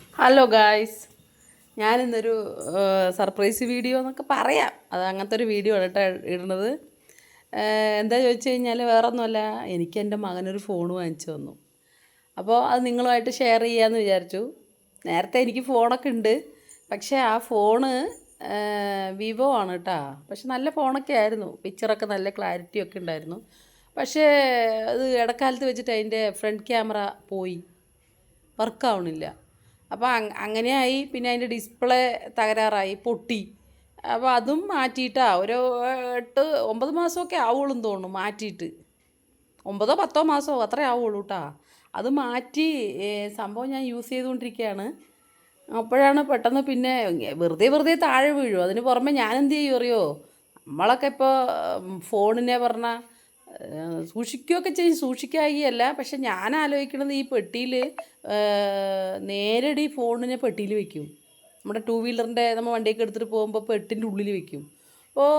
Hello guys ഞാനിന്നൊരു surprise video എന്നൊക്കെ പറയാം. അത് അങ്ങനത്തെ ഒരു വീഡിയോ ആണ് കേട്ടോ ഇടുന്നത്. എന്താ ചോദിച്ചു കഴിഞ്ഞാൽ വേറൊന്നുമല്ല എനിക്ക് എന്റെ മകനൊരു ഫോൺ വാങ്ങിച്ചു തന്നു. അപ്പോൾ അത് നിങ്ങളുമായിട്ട് ഷെയർ ചെയ്യാമെന്ന് വിചാരിച്ചു. നേരത്തെ എനിക്ക് ഫോണൊക്കെ ഉണ്ട്. പക്ഷേ ആ ഫോണ് വിവോ ആണ് കേട്ടോ. പക്ഷെ നല്ല ഫോണൊക്കെ ആയിരുന്നു. പിക്ചറൊക്കെ നല്ല ക്ലാരിറ്റി ഒക്കെ ഉണ്ടായിരുന്നു. പക്ഷേ അത് ഇടക്കാലത്ത് വെച്ചിട്ട് അതിന്റെ ഫ്രണ്ട് ക്യാമറ പോയി. വർക്കാവണില്ല അപ്പോൾ അങ്ങനെയായി പിന്നെ അതിന്റെ ഡിസ്പ്ലേ തകരാറായി പൊട്ടി. അപ്പോൾ അതും മാറ്റിയിട്ടാ ഒരു എട്ട് ഒമ്പത് മാസമൊക്കെ ആവുള്ളൂ തോന്നുന്നു മാറ്റിയിട്ട്. ഒമ്പതോ പത്തോ മാസമോ അത്രേ ആവുള്ളൂ കേട്ടോ അത് മാറ്റി സംഭവം ഞാൻ യൂസ് ചെയ്തുകൊണ്ടിരിക്കുകയാണ്. അപ്പോഴാണ് പെട്ടെന്ന് പിന്നെ വെറുതെ വെറുതെ താഴെ വീഴും അതിന് പുറമെ ഞാൻ എന്ത് ചെയ്യും അറിയോ? നമ്മളൊക്കെ ഇപ്പോൾ ഫോണിനെ പറഞ്ഞാൽ സൂക്ഷിക്കുകയൊക്കെ ചെയ്യും സൂക്ഷിക്കായികയല്ല. പക്ഷെ ഞാൻ ആലോചിക്കണത് ഈ പെട്ടിയിൽ നേരടി ഫോണിനെ പെട്ടിയിൽ വെക്കും. നമ്മുടെ ടു വീലറിന്റെ നമ്മൾ വണ്ടിയൊക്കെ എടുത്തിട്ട് പോകുമ്പോൾ പെട്ടിന്റെ ഉള്ളിൽ വെക്കും. അപ്പോൾ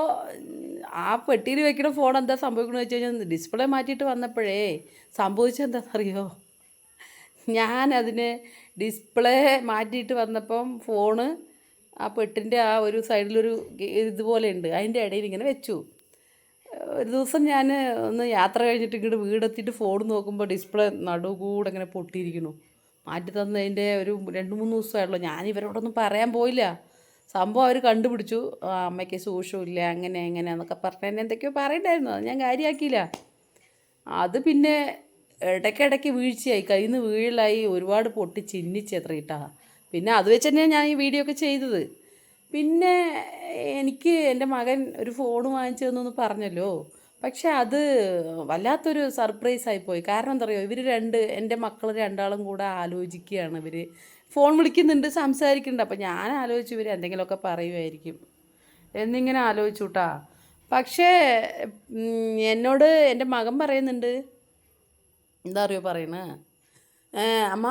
ആ പെട്ടിയിൽ വെക്കുന്ന ഫോൺ എന്താ സംഭവിക്കണമെന്ന് വെച്ച് കഴിഞ്ഞാൽ ഡിസ്പ്ലേ മാറ്റിയിട്ട് വന്നപ്പോഴേ സംഭവിച്ചെന്താണെന്നറിയോ ഞാനതിന് ഡിസ്പ്ലേ മാറ്റിയിട്ട് വന്നപ്പം ഫോണ് ആ പെട്ടിന്റെ ആ ഒരു സൈഡിലൊരു ഇതുപോലെ ഉണ്ട് അതിന്റെ ഇടയിൽ ഇങ്ങനെ വെച്ചു. ഒരു ദിവസം ഞാൻ ഒന്ന് യാത്ര കഴിഞ്ഞിട്ട് ഇങ്ങോട്ട് വീടെത്തിയിട്ട് ഫോൺ നോക്കുമ്പോൾ ഡിസ്പ്ലേ നടുകൂടെ കൂടെ ഇങ്ങനെ പൊട്ടിയിരിക്കുന്നു. മാറ്റി തന്നതിന്റെ ഒരു രണ്ട് മൂന്ന് ദിവസമായുള്ളൂ. ഞാൻ ഇവരോടൊന്നും പറയാൻ പോയില്ല. സംഭവം അവർ കണ്ടുപിടിച്ചു. അമ്മയ്ക്ക് സൂക്ഷമില്ല അങ്ങനെ എങ്ങനെ എന്നൊക്കെ പറഞ്ഞാൽ എന്നെ എന്തൊക്കെയോ പറയണ്ടായിരുന്നു. അത് ഞാൻ കാര്യമാക്കിയില്ല അത് പിന്നെ ഇടയ്ക്കിടയ്ക്ക് വീഴ്ചയായി. കയ്യിൽ നിന്ന് വീഴലായി. ഒരുപാട് പൊട്ടി ചിന്നിച്ച് എത്രയിട്ടാ പിന്നെ അത് വെച്ച് തന്നെയാണ് ഞാൻ ഈ വീഡിയോ ഒക്കെ ചെയ്തത്. പിന്നെ എനിക്ക് എന്റെ മകൻ ഒരു ഫോൺ വാങ്ങിച്ചു തന്നു പറഞ്ഞല്ലോ. പക്ഷെ അത് വല്ലാത്തൊരു സർപ്രൈസ് ആയിപ്പോയി കാരണം എന്താ പറയുക ഇവർ രണ്ട് എന്റെ മക്കൾ രണ്ടാളും കൂടെ ആലോചിക്കുകയാണ് ഇവർ ഫോൺ വിളിക്കുന്നുണ്ട് സംസാരിക്കുന്നുണ്ട്. അപ്പം ഞാൻ ആലോചിച്ചു ഇവർ എന്തെങ്കിലുമൊക്കെ പറയുമായിരിക്കും. എന്നിങ്ങനെ ആലോചിച്ചു കേട്ടാ പക്ഷേ എന്നോട് എന്റെ മകൻ പറയുന്നുണ്ട്. എന്താ അറിയോ പറയണേ? അമ്മ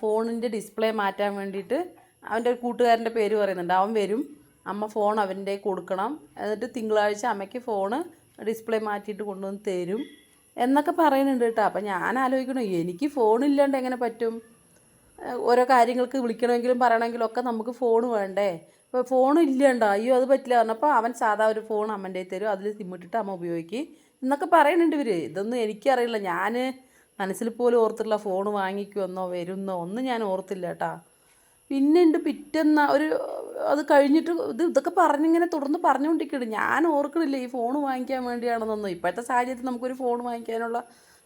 ഫോണിന്റെ ഡിസ്പ്ലേ മാറ്റാൻ വേണ്ടിയിട്ട് അവന്റെ ഒരു കൂട്ടുകാരന്റെ പേര് പറയുന്നുണ്ട്. അവൻ വരും. അമ്മ ഫോൺ അവന്റെ കൊടുക്കണം. എന്നിട്ട് തിങ്കളാഴ്ച അമ്മയ്ക്ക് ഫോണ് ഡിസ്പ്ലേ മാറ്റിയിട്ട് കൊണ്ടുവന്ന് തരും. എന്നൊക്കെ പറയുന്നുണ്ട് കേട്ടോ. അപ്പം ഞാൻ ആലോചിക്കണം എനിക്ക് ഫോണില്ലാണ്ട് എങ്ങനെ പറ്റും? ഓരോ കാര്യങ്ങൾക്ക് വിളിക്കണമെങ്കിലും പറയണമെങ്കിലും ഒക്കെ നമുക്ക് ഫോൺ വേണ്ടേ? ഇപ്പോൾ ഫോൺ ഇല്ലണ്ട അയ്യോ അത് പറ്റില്ല പറഞ്ഞപ്പോൾ അവൻ സാധാ ഒരു ഫോൺ അമ്മന്റെ തരും. അതിൽ സിമ്മിട്ടിട്ട് അമ്മ ഉപയോഗിക്കും. എന്നൊക്കെ പറയുന്നുണ്ട് ഇവർ ഇതൊന്നും എനിക്കറിയില്ല. ഞാൻ മനസ്സിൽ പോലും ഓർത്തിട്ടുള്ള ഫോൺ വാങ്ങിക്കുമെന്നോ വരുന്നോ ഒന്നും ഞാൻ ഓർത്തില്ല കേട്ടാ. പിന്നെ ഉണ്ട് പിറ്റെന്ന ഒരു അത് കഴിഞ്ഞിട്ട് ഇത് ഇതൊക്കെ പറഞ്ഞിങ്ങനെ തുടർന്ന് പറഞ്ഞുകൊണ്ടിരിക്കുകയാണ് ഞാൻ ഓർക്കണില്ല ഈ ഫോൺ വാങ്ങിക്കാൻ വേണ്ടിയാണെന്നൊന്നും. ഇപ്പോഴത്തെ സാഹചര്യത്തിൽ നമുക്കൊരു ഫോൺ വാങ്ങിക്കാനുള്ള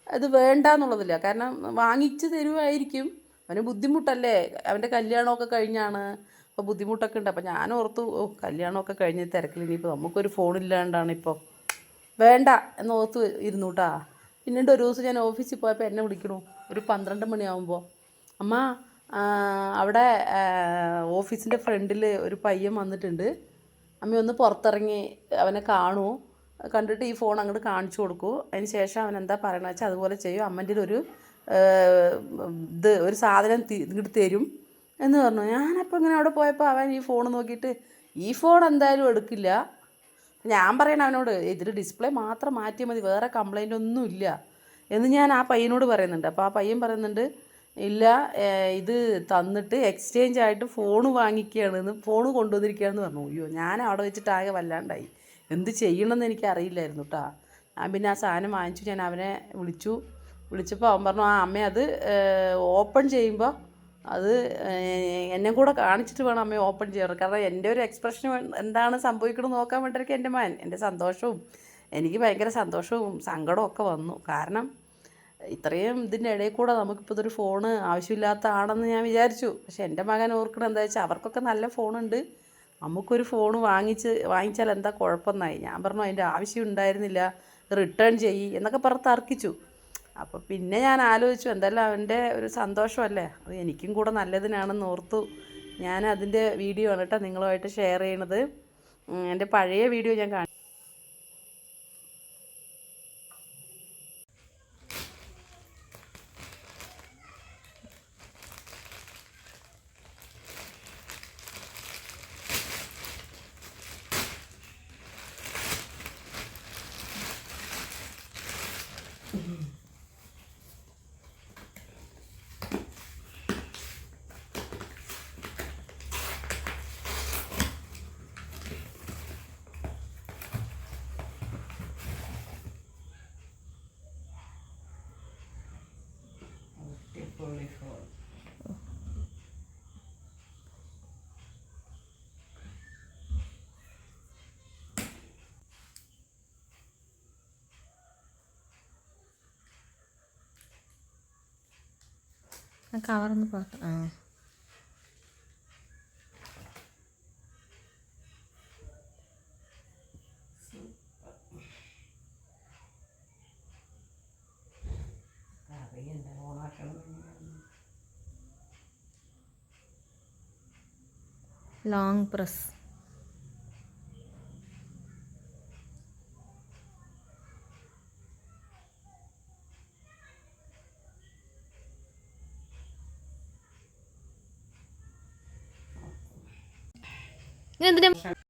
ഇത് വേണ്ട എന്നുള്ളതില്ല കാരണം വാങ്ങിച്ച് തരുമായിരിക്കും അവന് ബുദ്ധിമുട്ടല്ലേ? അവന്റെ കല്യാണമൊക്കെ കഴിഞ്ഞാണ്. അപ്പോൾ ബുദ്ധിമുട്ടൊക്കെ ഉണ്ട്. അപ്പോൾ ഞാൻ ഓർത്തു ഓ കല്യാണമൊക്കെ കഴിഞ്ഞ് തിരക്കിൽ ഇനിയിപ്പോൾ നമുക്കൊരു ഫോണില്ലാണ്ടാണ് ഇപ്പോൾ വേണ്ട എന്ന് ഓർത്ത് ഇരുന്നു കേട്ടാ പിന്നീട് ഒരു ദിവസം ഞാൻ ഓഫീസിൽ പോയപ്പോൾ എന്നെ വിളിക്കണു. ഒരു പന്ത്രണ്ട് മണിയാകുമ്പോൾ അമ്മ അവിടെ ഓഫീസിന്റെ ഫ്രണ്ടിൽ ഒരു പയ്യൻ വന്നിട്ടുണ്ട്. അമ്മ ഒന്ന് പുറത്തിറങ്ങി അവനെ കാണൂ. കണ്ടിട്ട് ഈ ഫോൺ അങ്ങോട്ട് കാണിച്ചു കൊടുക്കൂ. അതിന് ശേഷം അവൻ എന്താ പറയണ വെച്ചാൽ അതുപോലെ ചെയ്യും. അമ്മന്റെ ഒരു ഇത് ഒരു സാധനം ഇങ്ങോട്ട് തരും എന്ന് പറഞ്ഞു. ഞാനപ്പോൾ ഇങ്ങനെ അവിടെ പോയപ്പോൾ അവൻ ഈ ഫോൺ നോക്കിയിട്ട് ഈ ഫോൺ എന്തായാലും എടുക്കില്ല. ഞാൻ പറയണ അവനോട് ഇതിൽ ഡിസ്പ്ലേ മാത്രം മാറ്റിയാൽ മതി. വേറെ കംപ്ലൈന്റ് ഒന്നും ഇല്ല എന്ന് ഞാൻ ആ പയ്യനോട് പറയുന്നുണ്ട്. അപ്പോൾ ആ പയ്യൻ പറയുന്നുണ്ട് ഇല്ല ഇത് തന്നിട്ട് എക്സ്ചേഞ്ച് ആയിട്ട് ഫോൺ വാങ്ങിക്കുകയാണ് എന്ന് ഫോൺ കൊണ്ടുവന്നിരിക്കുകയാണെന്ന് പറഞ്ഞു. അയ്യോ ഞാൻ അവിടെ വെച്ചിട്ട് ആകെ വല്ലാണ്ടായി. എന്ത് ചെയ്യണമെന്ന് എനിക്ക് അറിയില്ലായിരുന്നു കേട്ടോ ഞാൻ പിന്നെ ആ സാധനം വാങ്ങിച്ചു ഞാൻ അവനെ വിളിച്ചു. വിളിച്ചപ്പോൾ അവൻ പറഞ്ഞു ആ അമ്മ അത് ഓപ്പൺ ചെയ്യുമ്പോൾ അത് എന്നെ കൂടെ കാണിച്ചിട്ട് വേണം അമ്മയെ ഓപ്പൺ ചെയ്യാറ് കാരണം എന്റെ ഒരു എക്സ്പ്രഷൻ എന്താണ് സംഭവിക്കണമെന്ന് നോക്കാൻ വേണ്ടിയിട്ടൊക്കെ എന്റെ മകൻ. എന്റെ സന്തോഷവും എനിക്ക് ഭയങ്കര സന്തോഷവും സങ്കടവും ഒക്കെ വന്നു. കാരണം ഇത്രയും ഇതിന്റെ ഇടയിൽ കൂടെ നമുക്കിപ്പോൾ ഇതൊരു ഫോണ് ആവശ്യമില്ലാത്ത ആണെന്ന് ഞാൻ വിചാരിച്ചു. പക്ഷേ എന്റെ മകൻ ഓർക്കണം എന്താ വെച്ചാൽ അവർക്കൊക്കെ നല്ല ഫോണുണ്ട് നമുക്കൊരു ഫോൺ വാങ്ങിച്ച് വാങ്ങിച്ചാൽ എന്താ കുഴപ്പമെന്നായി. ഞാൻ പറഞ്ഞു അതിന്റെ ആവശ്യം ഉണ്ടായിരുന്നില്ല. റിട്ടേൺ ചെയ്യി എന്നൊക്കെ പറഞ്ഞ് തർക്കിച്ചു. അപ്പോൾ പിന്നെ ഞാൻ ആലോചിച്ചു എന്തായാലും അവന്റെ ഒരു സന്തോഷമല്ലേ? അത് എനിക്കും കൂടെ നല്ലതിനാണെന്ന് ഓർത്തു ഞാൻ അതിന്റെ വീഡിയോ ആണ് കേട്ടോ നിങ്ങളുമായിട്ട് ഷെയർ ചെയ്യണത്. എന്റെ പഴയ വീഡിയോ ഞാൻ കാണി ആ കവറൊന്ന് പുറത്ത് ആ. ലോങ് പ്രസ് എന്തിനാ